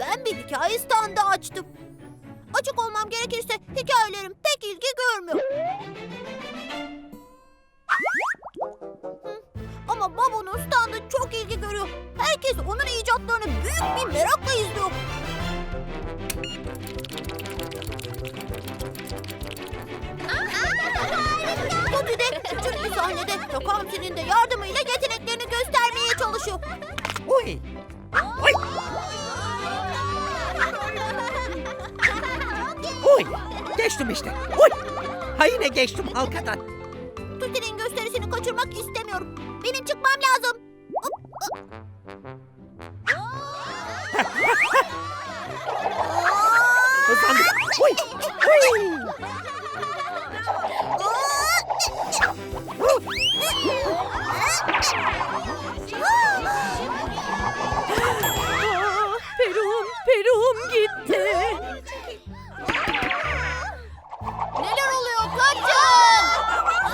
ben bir hikaye standı açtım. Açık olmam gerekirse hikayelerim pek ilgi görmüyor. Ama Babu'nun standı çok ilgi görüyor. Herkes onun icatlarını büyük bir merakla izliyor. Tuti de küçük bir sahnede Takamsi'nin de yardımıyla yeteneklerini göstermeye çalışıyor. Uy. Uy. Geçtim işte. Uy. Ha yine geçtim halkadan. Tuti'nin gösterisini kaçırmak istemiyorum. Benim çıkmam lazım. Hop, hop. Hızlandım. Uy. Uy.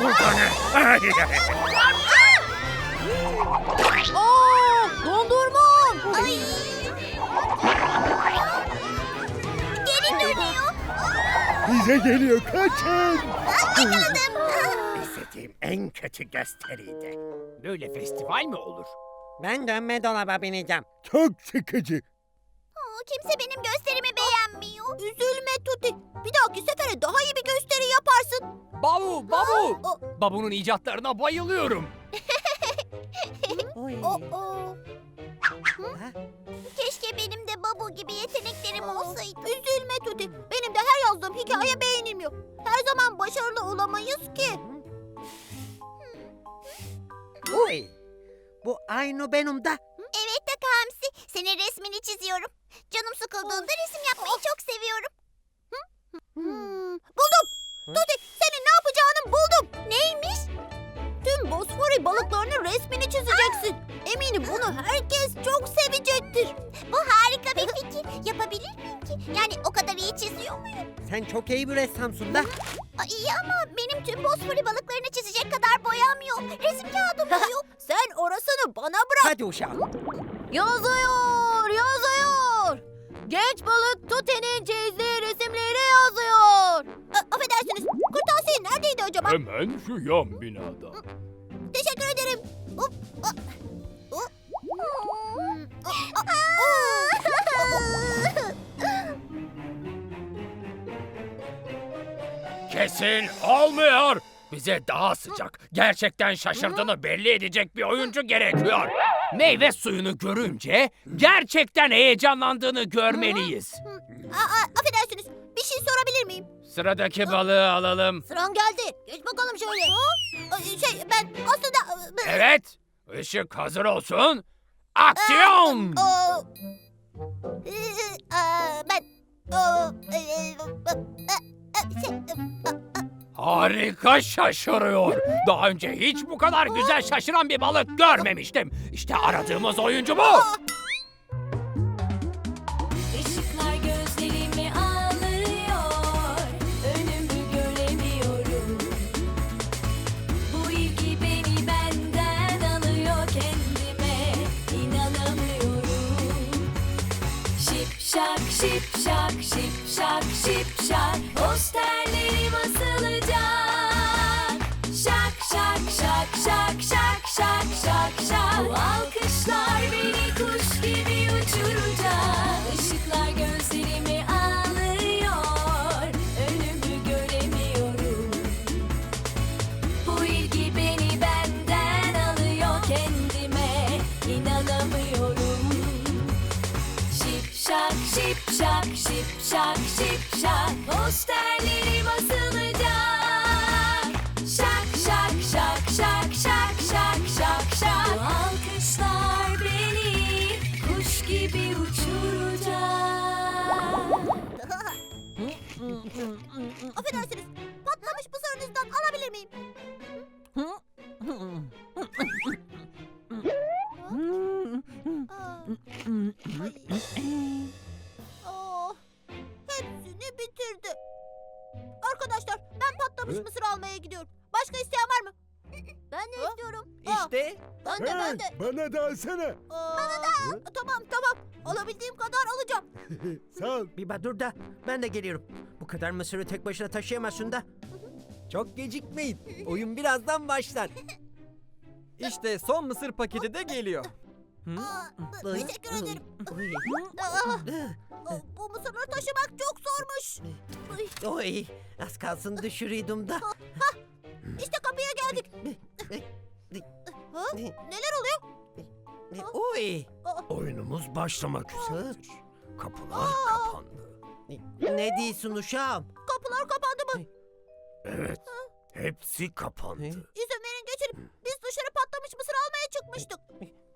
Burada ne? Aa, dondurmam. Ay. Geri dönüyor. Bize geliyor kaçın. İstediğim en kötü gösteriydi. Böyle festival mi olur? Ben dönme dolaba bineceğim. Çok sıkıcı. Kimse benim gösterimi beğenmiyor. Üzülme Tuti. Bir dahaki sefere daha iyi bir gösteri yaparsın. Babu, Babu! Aa, Babu'nun icatlarına bayılıyorum. Ha? Keşke benim de Babu gibi yeteneklerim olsaydı. Üzülme Tuti. Benim de her yazdığım hikaye beğenilmiyor. Her zaman başarılı olamayız ki. Uy. Bu aynı benim de. Senin resmini çiziyorum. Canım sıkıldığında resim yapmayı çok seviyorum. Hmm, buldum. Hı? Tuti senin ne yapacağını buldum. Neymiş? Tüm Bosfori balıklarının resmini çizeceksin. Eminim bunu herkes çok sevecektir. Bu harika bir fikir. Yapabilir miyim ki? Yani o kadar iyi çiziyor muyum? Sen çok iyi bir ressamsın da. Aa, iyi ama benim tüm Bosfori balıklarını çizecek kadar boyam yok. Resim kağıdım yok. Sen orasını bana bırak. Hadi uşağım. Yazıyor, yazıyor. Genç balık Tute'nin çizdiği resimleri yazıyor. affedersiniz, kırtasiye neredeydi acaba? Hemen şu yan binada. Teşekkür ederim. Hop. Hmm. Kesin olmuyor. Bize daha sıcak, gerçekten şaşırdığını belli edecek bir oyuncu gerekiyor. Meyve suyunu görünce gerçekten heyecanlandığını görmeliyiz. Aa, affedersiniz, bir şey sorabilir miyim? Sıradaki balığı alalım. Sıran geldi. Geç bakalım şöyle. Aa, Şey, ben aslında... Evet, ışık hazır olsun. Aksiyon! Aa, aa, ben... aa, e, e, e, şey, e, Harika şaşırıyor. Daha önce hiç bu kadar güzel şaşıran bir balık görmemiştim. İşte aradığımız oyuncu bu. Şak şip şak şip şak şip şak Posterlerim asılacak şak şip şak şip şak şip şak Posterlerim asılacak Şak şak şak şak şak şak şak şak. Bu alkışlar beni kuş gibi uçuracak. Affedersiniz, patlamış mısırınızdan alabilir miyim? Hı? mısır almaya gidiyorum. Başka isteyen var mı? Ben de istiyorum. İşte. ben de ben de. Bana da alsana. Bana da. Tamam tamam. Alabildiğim kadar alacağım. Sağ ol. Biba dur da ben de geliyorum. Bu kadar mısırı tek başına taşıyamazsın da. Çok gecikmeyin. Oyun birazdan başlar. İşte son mısır paketi de geliyor. Aa, teşekkür ederim. Aa, bu mısırları taşımak çok zormuş. Oy az kalsın düşürüyordum da. İşte kapıya geldik. Ha? Neler oluyor? Oy. Oyunumuz başlamak üzeredir. Kapılar kapandı. Ne diyorsun uşağım? Kapılar kapandı mı? Evet. Hepsi kapandı. İzin verin geçelim. Biz dışarı patlamış mısır almaya çıkmıştık.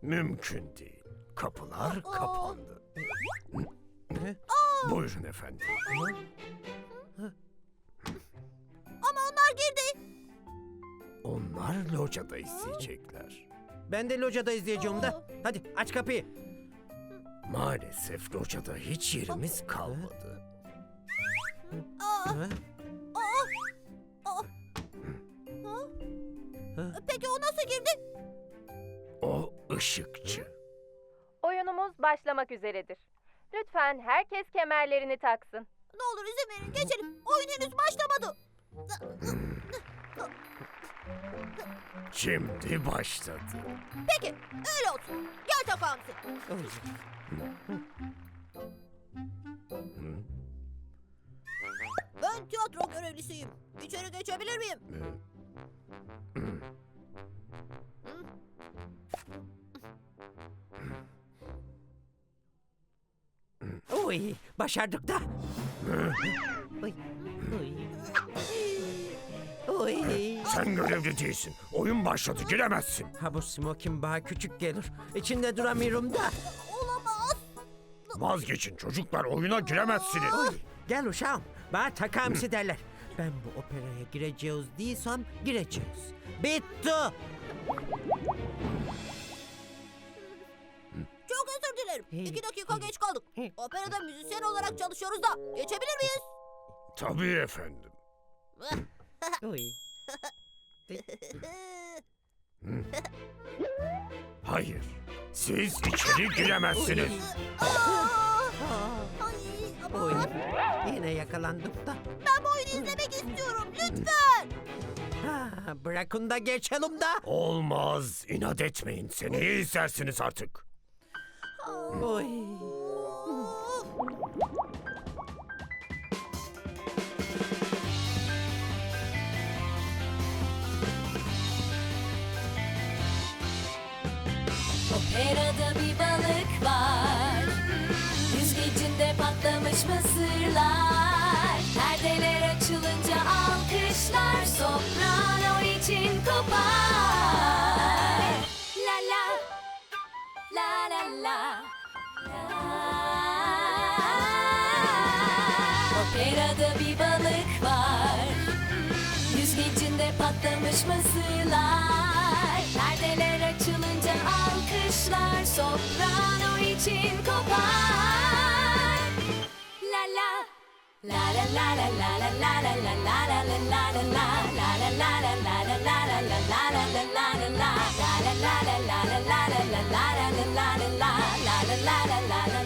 Mümkün değil. Kapılar kapandı. Buyurun efendim. Ama onlar girdi. Onlar locada isteyecekler. Ben de locada izleyeceğim da. Hadi aç kapıyı. Maalesef locada hiç yerimiz kalmadı. Aa, Ha? O ışıkçı. Oyunumuz başlamak üzeredir. Lütfen herkes kemerlerini taksın. Ne olur izin verin geçelim. Oyun henüz başlamadı. Şimdi başladı. Peki öyle olsun. Gel tak Hamsi. Ben tiyatro görevlisiyim. İçeri geçebilir miyim? Oy başardık da. Oy. Oy. Oy. Sen görevli değilsin. Oyun başladı giremezsin. Ha bu smokin bana küçük gelir. İçinde duramıyorum da. Olamaz. Vazgeçin çocuklar oyuna giremezsiniz. Oy. Gel uşağım. Bana takamsi derler. Ben bu operaya gireceğiz değilsem gireceğiz. Bitti. İki dakika geç kaldık. Operada müzisyen olarak çalışıyoruz da. Geçebilir miyiz? Tabii efendim. Oy. Hayır. Siz içeri giremezsiniz. Oy. Yine yakalandık da. Ben bu oyunu izlemek istiyorum. Lütfen. Ha, bırakın da geçelim da. Olmaz. İnat etmeyin. Seneye izlersiniz artık. Oy. Operada bir balık var. Yüzgecinde patlamış mısırlar. Perdeler açılınca alkışlar. Soprano için kopar La. Operada bir balık var Yüzgecinde patlamış mısırlar Perdeler açılınca alkışlar Soprano için kopar La la La la la la la la la la la la la la la la la La la la la la la la la la la la la la la la La la la 라라라라